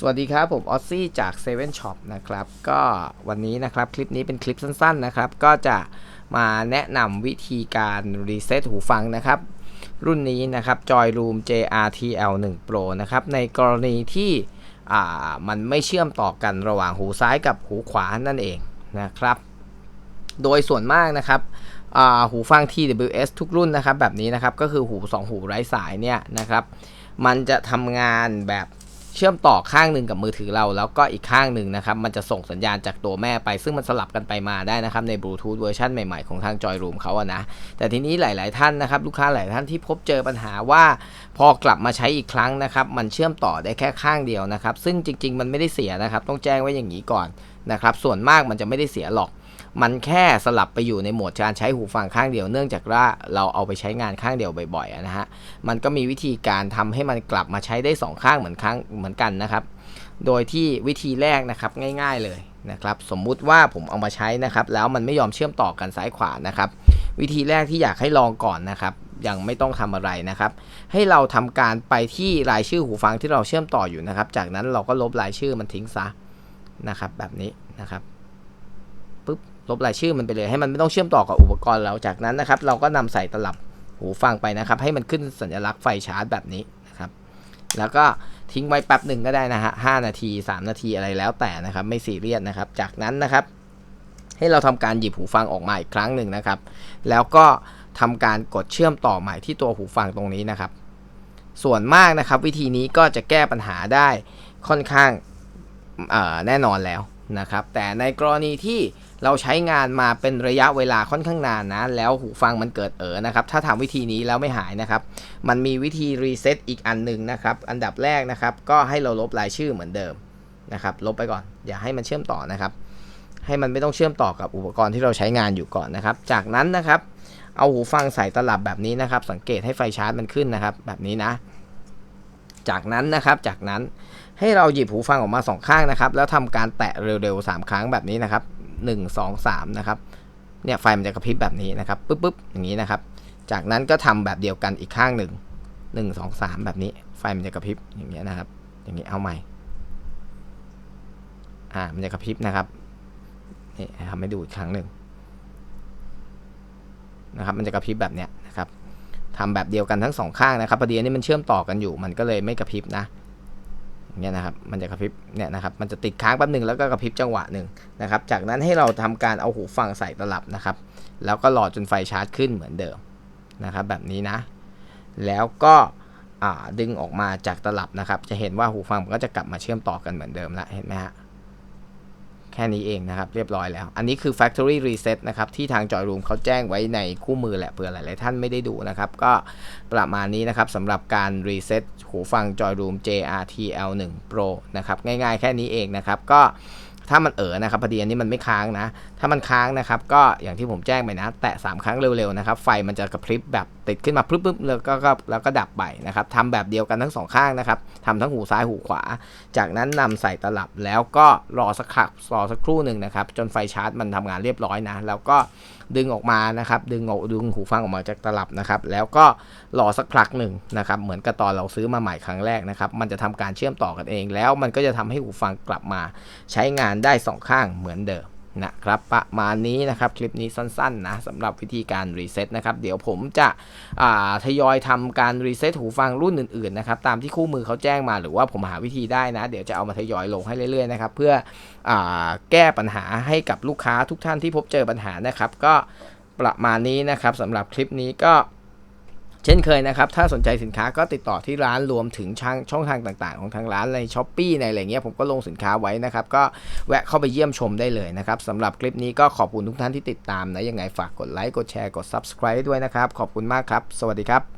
สวัสดีครับ ผมออซซี่จาก7 Shop นะครับ ก็วันนี้นะครับคลิปนี้เป็นคลิปสั้นๆนะครับ ก็จะมาแนะนำวิธีการรีเซ็ตหูฟังนะครับ รุ่นนี้นะครับ Joy Room JRTL 1 Pro นะครับ ในกรณีที่มันไม่เชื่อมต่อกันระหว่างหูซ้ายกับหูขวานั่นเองนะครับ โดยส่วนมากนะครับหูฟัง TWS ทุกรุ่นนะครับแบบนี้นะครับก็คือหู 2 หูไร้สายเนี่ยนะครับ มันจะทำงานแบบ เชื่อมต่อข้างหนึ่งกับมือถือเรา แล้วก็อีกข้างหนึ่งนะครับ มันจะส่งสัญญาณจากตัวแม่ไป ซึ่งมันสลับกันไปมาได้นะครับ ในบลูทูธเวอร์ชันใหม่ๆ ของทาง Joy Room เขาอะนะ แต่ทีนี้หลาย ๆ ท่านนะครับ ลูกค้าหลายท่านที่พบเจอปัญหาว่า พอกลับมาใช้อีกครั้งนะครับ มันเชื่อมต่อได้แค่ข้างเดียวนะครับ ซึ่งจริง ๆ มันไม่ได้เสียนะครับ ต้องแจ้งไว้อย่างนี้ก่อนนะครับ ส่วนมากมันจะไม่ได้เสียหรอก มันแค่สลับไปอยู่ในโหมดการใช้หูฟังข้างเดียวเนื่องจากว่าเราเอาไปใช้งานข้างเดียวบ่อยๆนะฮะมันก็มีวิธีการทำให้มันกลับมาใช้ได้ 2 ข้างเหมือนข้างเหมือนกันนะครับ โดยที่วิธีแรกนะครับง่าย ๆเลยนะครับสมมุติว่าผมเอามาใช้นะครับ แล้วมันไม่ยอมเชื่อมต่อกันซ้ายขวานะครับ วิธีแรกที่อยากให้ลองก่อนนะครับยังไม่ต้องทำอะไรนะครับ ให้เราทำการไปที่รายชื่อหูฟังที่เราเชื่อมต่ออยู่นะครับ จากนั้นเราก็ลบรายชื่อมันทิ้งซะนะครับ แบบนี้นะครับ ลบรายชื่อมันไปเลยให้มันไม่ต้องเชื่อมต่อกับอุปกรณ์เราจากนั้นนะครับ เราก็นำใส่ตลับหูฟังไปนะครับ ให้มันขึ้นสัญลักษณ์ไฟชาร์จแบบนี้นะครับ แล้วก็ทิ้งไว้แป๊บหนึ่งก็ได้นะฮะห้านาที 3 นาทีอะไรแล้วแต่นะครับ ไม่ซีเรียสนะครับ จากนั้นนะครับ ให้เราทำการหยิบหูฟังออกมาอีกครั้งหนึ่งนะครับ แล้วก็ทำการกดเชื่อมต่อใหม่ที่ตัวหูฟังตรงนี้นะครับ ส่วนมากนะครับ วิธีนี้ก็จะแก้ปัญหาได้ค่อนข้างแน่นอนแล้วนะครับ แต่ในกรณีที่ เราใช้งานมาเป็นระยะเวลาค่อนข้างนานนะ แล้วหูฟังมันเกิดเออนะครับ ถ้าทำวิธีนี้แล้วไม่หายนะครับ มันมีวิธีรีเซ็ตอีกอันหนึ่งนะครับ อันดับแรกนะครับ ก็ให้เราลบรายชื่อเหมือนเดิมนะครับ ลบไปก่อน อย่าให้มันเชื่อมต่อนะครับ ให้มันไม่ต้องเชื่อมต่อกับอุปกรณ์ที่เราใช้งานอยู่ก่อนนะครับ จากนั้นนะครับ เอาหูฟังใส่ตลับแบบนี้นะครับ สังเกตให้ไฟชาร์จมันขึ้นนะครับ แบบนี้นะ จากนั้นนะครับ จากนั้นให้เราหยิบหูฟังออกมาสองข้างนะครับ แล้วทำการแตะเร็วๆ3 ครั้งแบบนี้นะครับ 1 2 3 นะครับ เนี่ยไฟมันจะกระพริบแบบนี้นะครับปึ๊บปึ๊บอย่างนี้นะครับ จากนั้นก็ทำแบบเดียวกันอีกข้างหนึ่งหนึ่งสองสามแบบนี้ ไฟมันจะกระพริบอย่างเงี้ยนะครับ อย่างนี้เอาใหม่ อ่า มันจะกระพริบนะครับ นี่ทำให้ดูอีกครั้งหนึ่งนะครับ มันจะกระพริบแบบเนี้ยนะครับทำแบบเดียวกันทั้งสองข้างนะครับพอดีอันนี้มันเชื่อมต่อกันอยู่ มันก็เลยไม่กระพริบนะ เนี่ยนะครับมันจะกระพริบเนี่ยนะครับมันจะติดค้างแป๊บหนึ่งแล้วก็กระพริบจังหวะหนึ่งนะครับจากนั้นให้เราทำการเอาหูฟังใส่ตลับนะครับ แล้วก็หลอดจนไฟชาร์จขึ้นเหมือนเดิมนะครับแบบนี้นะ แล้วก็ดึงออกมาจากตลับนะครับ จะเห็นว่าหูฟังมันก็จะกลับมาเชื่อมต่อกันเหมือนเดิมละเห็นไหมฮะ ค่นี้เองนะครับเรียบร้อยแล้ว อันนี้คือ factory reset นะครับที่ทาง Joy Room เขาแจ้งไว้ในคู่มือแหละเผื่อหลายๆท่านไม่ได้ดูนะครับก็ประมาณนี้นะครับสำหรับการ reset หูฟัง Joy Room JRTL 1 Pro นะครับง่ายๆแค่นี้เองนะครับก็ถ้ามันเอ๋อนะครับพอดีอันนี้มันไม่ค้างนะ ถ้ามันค้างนะครับ ก็อย่างที่ผมแจ้งไปนะ แตะ3ครั้งเร็วๆนะครับ ไฟมันจะกระพริบแบบ ติดขึ้นมาปึ๊บๆแล้วก็แล้วก็ดับไปนะครับทำแบบเดียวกันทั้งสองข้างนะครับทำทั้งหูซ้ายหูขวา จากนั้นนำใส่ตลับแล้วก็รอสักครอสักครู่หนึ่งนะครับ จนไฟชาร์จมันทำงานเรียบร้อยนะ แล้วก็ดึงออกมานะครับ ดึงออกดึงหูฟังออกมาจากตลับนะครับ แล้วก็รอสักพักหนึ่งนะครับ เหมือนกับตอนเราซื้อมาใหม่ครั้งแรกนะครับ มันจะทำการเชื่อมต่อกันเอง แล้วมันก็จะทำให้หูฟังกลับมา ใช้งานได้ 2 ข้างเหมือนเดิม นะครับประมาณนี้นะครับคลิปนี้สั้นๆนะสำหรับวิธีการรีเซ็ตนะครับเดี๋ยวผมจะทยอยทำการรีเซ็ตหูฟังรุ่นอื่นๆนะครับตามที่คู่มือเขาแจ้งมาหรือว่าผมหาวิธีได้นะ เดี๋ยวจะเอามาทยอยลงให้เรื่อยๆนะครับเพื่ออแก้ปัญหาให้กับลูกค้าทุกท่านที่พบเจอปัญหานะครับ ก็ประมาณนี้นะครับสำหรับคลิปนี้ก็ เช่นเคยนะครับ ถ้าสนใจสินค้าก็ติดต่อที่ร้านรวมถึงช่องช่องทางต่างๆ ของทางร้านในช้อปปี้ในอะไรเงี้ยผมก็ลงสินค้าไว้นะครับ ก็แวะเข้าไปเยี่ยมชมได้เลยนะครับสำหรับคลิปนี้ก็ขอบคุณทุกท่านที่ติดตามนะยังไงฝากกดไลค์กดแชร์กด subscribe ด้วยนะครับ ขอบคุณมากครับ สวัสดีครับ